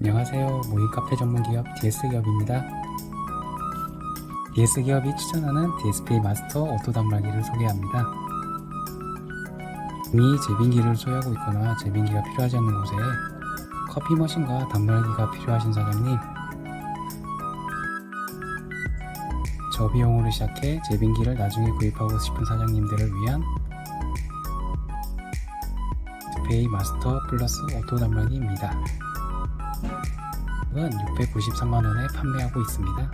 안녕하세요. 모의 카페 전문 기업 DS기업입니다. DS기업이 추천하는 DSP 마스터 오토 단말기를 소개합니다. 이미 제빙기를 소유하고 있거나 제빙기가 필요하지 않는 곳에 커피 머신과 단말기가 필요하신 사장님 저비용으로 시작해 제빙기를 나중에 구입하고 싶은 사장님들을 위한 스페이 마스터 플러스 오토 단말기입니다. 은 693만원에 판매하고 있습니다.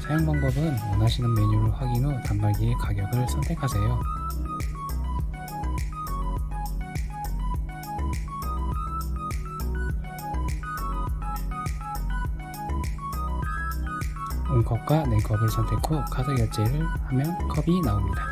사용 방법은 원하시는 메뉴를 확인 후 단말기의 가격을 선택하세요. 온컵과 네컵을 선택 후 카드 결제를 하면 컵이 나옵니다.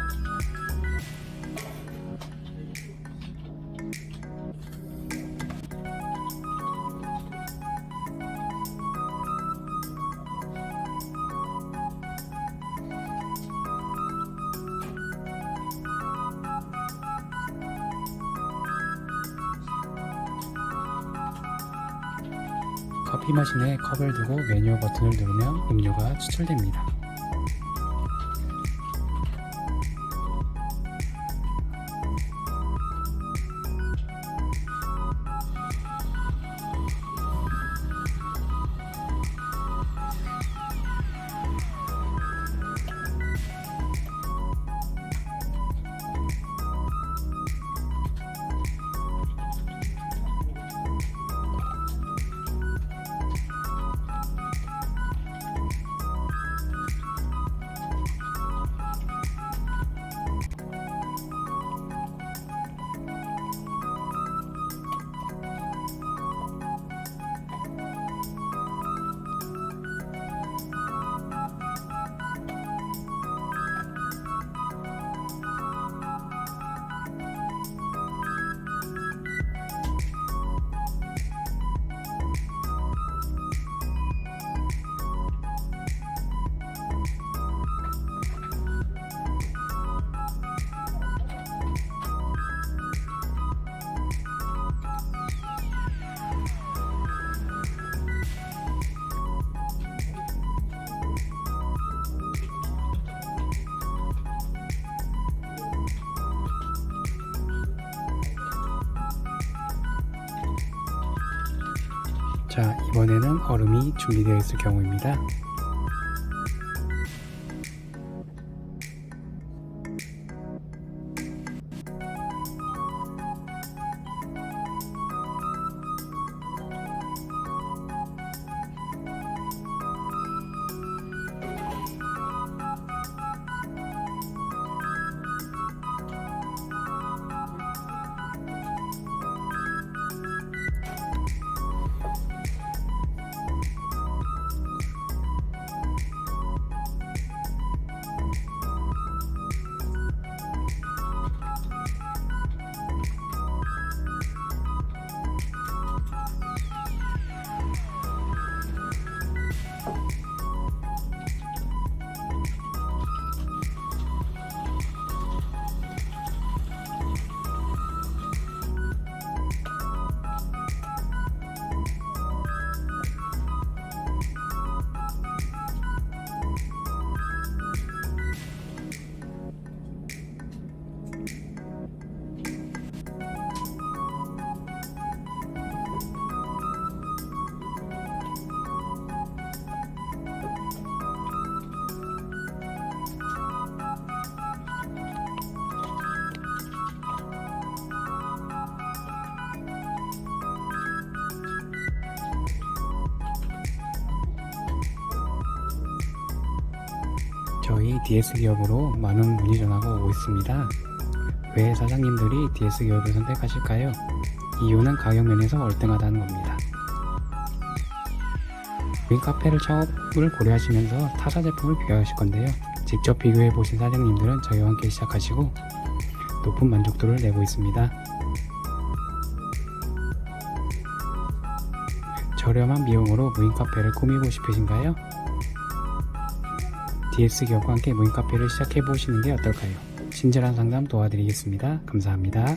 커피 머신에 컵을 두고 메뉴 버튼을 누르면 음료가 추출됩니다. 자, 이번에는 얼음이 준비되어 있을 경우입니다. 저희 DS 기업으로 많은 문의 전화가 오고 있습니다. 왜 사장님들이 DS 기업을 선택하실까요? 이유는 가격 면에서 월등하다는 겁니다. 윈 카페를 창업을 고려하시면서 타사 제품을 비교하실 건데요. 직접 비교해 보신 사장님들은 저희와 함께 시작하시고 높은 만족도를 내고 있습니다. 저렴한 비용으로 무인 카페를 꾸미고 싶으신가요? DS 기업과 함께 무인 카페를 시작해 보시는 게 어떨까요? 친절한 상담 도와드리겠습니다. 감사합니다.